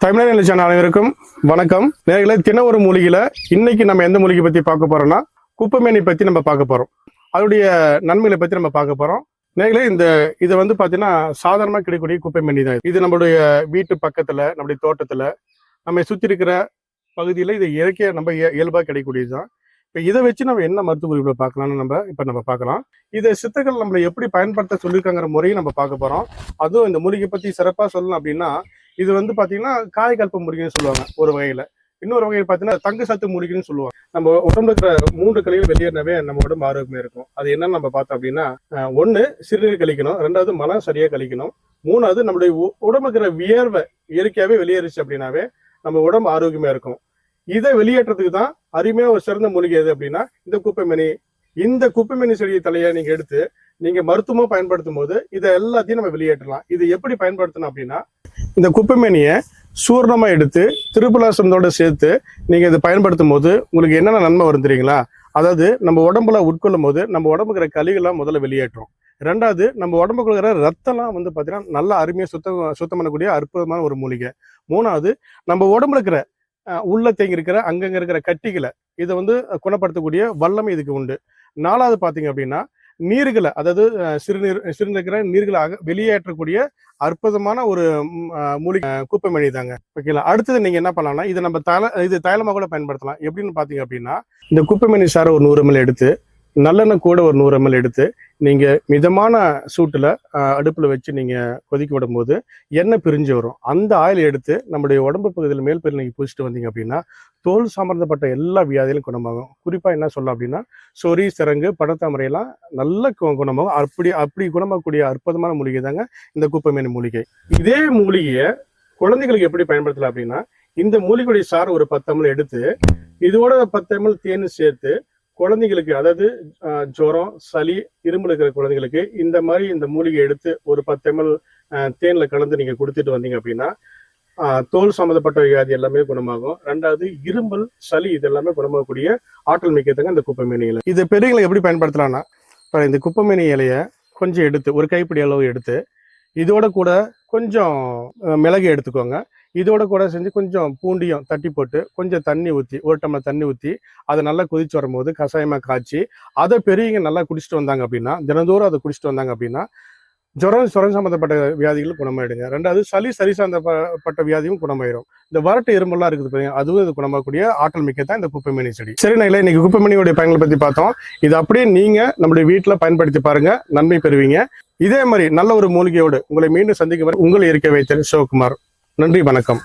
தமிழர் நிலைச்சான அனைவருக்கும் வணக்கம். நேர்களை தின ஒரு மூலிகையில இன்னைக்கு நம்ம எந்த மூலிகை பத்தி பார்க்க போறோம்னா குப்பைமேனி பத்தி நம்ம பார்க்க போறோம். அதோடைய நன்மைகளை பத்தி நம்ம பார்க்க போறோம். நேர்களை இந்த இதை வந்து பாத்தீங்கன்னா சாதாரணமா கிடைக்கக்கூடிய குப்பைமேனி தான் இது. நம்மளுடைய வீட்டு பக்கத்துல நம்முடைய தோட்டத்துல நம்ம சுத்தி இருக்கிற பகுதியில இது இயற்கையாக நம்ம இய- இயல்பா கிடைக்கக்கூடியது தான். இப்ப இதை வச்சு நம்ம என்ன மருத்துவ குறிப்புகளை பார்க்கலாம்னு நம்ம இப்ப நம்ம பார்க்கலாம். இதை சித்தர்கள் நம்மளை எப்படி பயன்படுத்த சொல்லியிருக்காங்கிற முறையும் நம்ம பார்க்க போறோம். அதுவும் இந்த மூலிகை பத்தி சிறப்பா சொல்லணும் அப்படின்னா இது வந்து பாத்தீங்கன்னா காய்கல்ப மூலிகைன்னு சொல்லுவாங்க ஒரு வகையில. இன்னொரு வகையில் பாத்தீங்கன்னா தங்கு சத்து மூலிகைன்னு சொல்லுவாங்க. நம்ம உடம்புல இருக்கிற மூன்று கழிவு வெளியேறினவே நம்ம உடம்பு ஆரோக்கியமாக இருக்கும். அது என்னன்னு நம்ம பார்த்தோம் அப்படின்னா அஹ், ஒண்ணு சிறுநீர் கழிக்கணும். ரெண்டாவது மலம் சரியா கழிக்கணும். மூணாவது நம்மளுடைய உ- வியர்வை இயற்கையாவே வெளியேறிச்சு அப்படின்னாவே நம்ம உடம்பு ஆரோக்கியமா இருக்கும். இதை வெளியேற்றத்துக்கு தான் அருமையா ஒரு சிறந்த மூலிகை எது அப்படின்னா இந்த குப்பைமணி. இந்த குப்பைமணி செடியை தலையை நீங்க எடுத்து நீங்க மருத்துவமா பயன்படுத்தும் போது இதை எல்லாத்தையும் நம்ம வெளியேற்றலாம். இது எப்படி பயன்படுத்தணும் அப்படின்னா இந்த குப்பைமேனியை சூர்ணமாக எடுத்து திருப்பலாசனத்தோடு சேர்த்து நீங்கள் இதை பயன்படுத்தும் போது உங்களுக்கு என்னென்ன நன்மை வரும் தெரியுங்களா? அதாவது நம்ம உடம்புல உட்கொள்ளும் போது நம்ம உடம்புக்கு இருக்கிற முதல்ல வெளியேற்றும். ரெண்டாவது நம்ம உடம்புக்குள்ள இருக்கிற ரத்தம்லாம் வந்து பார்த்தீங்கன்னா நல்லா அருமையாக சுத்தம் சுத்தம் பண்ணக்கூடிய அற்புதமான ஒரு மூலிகை. மூணாவது நம்ம உடம்புல இருக்கிற உள்ள தேங்கி இருக்கிற அங்கங்கே இருக்கிற கட்டிகளை இதை வந்து குணப்படுத்தக்கூடிய வல்லமை இதுக்கு உண்டு. நாலாவது பார்த்தீங்க அப்படின்னா நீர்களை அதாவது அஹ், சிறுநீர் சிறுநீர்கிற நீர்களை அக வெளியேற்றக்கூடிய அற்புதமான ஒரு மூலிகை குப்பை குப்பைமணி தாங்க. ஓகேங்களா அடுத்தது நீங்க என்ன பண்ணலாம்னா இது நம்ம தைல இது தைலமாக கூட பயன்படுத்தலாம். எப்படின்னு பாத்தீங்க அப்படின்னா இந்த குப்பைமணி சாரை ஒரு நூறு மில் எடுத்து நல்லெண்ணெய் கூட ஒரு நூறு எம்எல் எடுத்து நீங்கள் மிதமான சூட்டில் அடுப்பில் வச்சு நீங்கள் கொதிக்க விடும்போது எண்ணெய் பிரிஞ்சு வரும். அந்த ஆயில் எடுத்து நம்முடைய உடம்பு பகுதியில் மேல் பகுதியில் நீங்கள் பூசிட்டு வந்தீங்க அப்படின்னா தோல் சம்பந்தப்பட்ட எல்லா வியாதிகளும் குணமாகும். குறிப்பாக என்ன சொல்லலாம் அப்படின்னா சொறி சிறங்கு படத்தாமரையெல்லாம் நல்ல குணமாகும். அப்படி அப்படி குணமாகக்கூடிய அற்புதமான மூலிகை தாங்க இந்த குப்பைமேனி மூலிகை. இதே மூலிகையை குழந்தைகளுக்கு எப்படி பயன்படுத்தலாம் அப்படின்னா இந்த மூலிகையுடைய சாறு ஒரு பத்து எடுத்து இதோட பத்து ml தேன் சேர்த்து குழந்தைங்களுக்கு அதாவது ஜுரம் சளி இருமல் இருக்கிற குழந்தைங்களுக்கு இந்த மாதிரி இந்த மூலிகை எடுத்து ஒரு பத்து ml தேன்ல கலந்து நீங்கள் கொடுத்துட்டு வந்தீங்க அப்படின்னா தோல் சம்மந்தப்பட்ட வியாதி எல்லாமே குணமாகும். ரெண்டாவது இருமல் சளி இது எல்லாமே குணமாகக்கூடிய ஆற்றல் மிக்கத்தங்க இந்த குப்பைமேனி இலை. இது பெரியவங்களை எப்படி பயன்படுத்தலாம்னா இப்போ இந்த குப்பைமேனி இலையை கொஞ்சம் எடுத்து ஒரு கைப்பிடி அளவு எடுத்து இதோட கூட கொஞ்சம் மிளகு எடுத்துக்கோங்க. இதோட கூட செஞ்சு கொஞ்சம் பூண்டியும் தட்டி போட்டு கொஞ்சம் தண்ணி ஊற்றி ஒரு டம்ளர் தண்ணி ஊற்றி அதை நல்லா கொதிச்சு வரும்போது கஷாயமாக காய்ச்சி அதை பெரியவங்க நல்லா குடிச்சிட்டு வந்தாங்க அப்படின்னா தினந்தோறும் அதை குடிச்சிட்டு வந்தாங்க அப்படின்னா ஜுரம் சுரம் சம்மந்தப்பட்ட வியாதிகளும் குணமாயிடுங்க. ரெண்டாவது சளி சரி சம்மந்தப்பட்ட வியாதியும் குணமாயிடும் இந்த வறட்டு எறும்பெல்லாம் இருக்குது பாருங்க அதுவும் இது குணமாகக்கூடிய ஆற்றல் மிக்க தான் இந்த குப்பைமணி செடி. சரி நான் இன்னைக்கு குப்பைமணியோடைய பயன்களை பற்றி பார்த்தோம். இது அப்படியே நீங்க நம்முடைய வீட்டில் பயன்படுத்தி பாருங்க நன்மை பெறுவீங்க. இதே மாதிரி நல்ல ஒரு மூலிகையோடு உங்களை மீண்டும் சந்திக்கும் வரை உங்களை இருக்க வைத்தல் சிவகுமார். நன்றி வணக்கம்.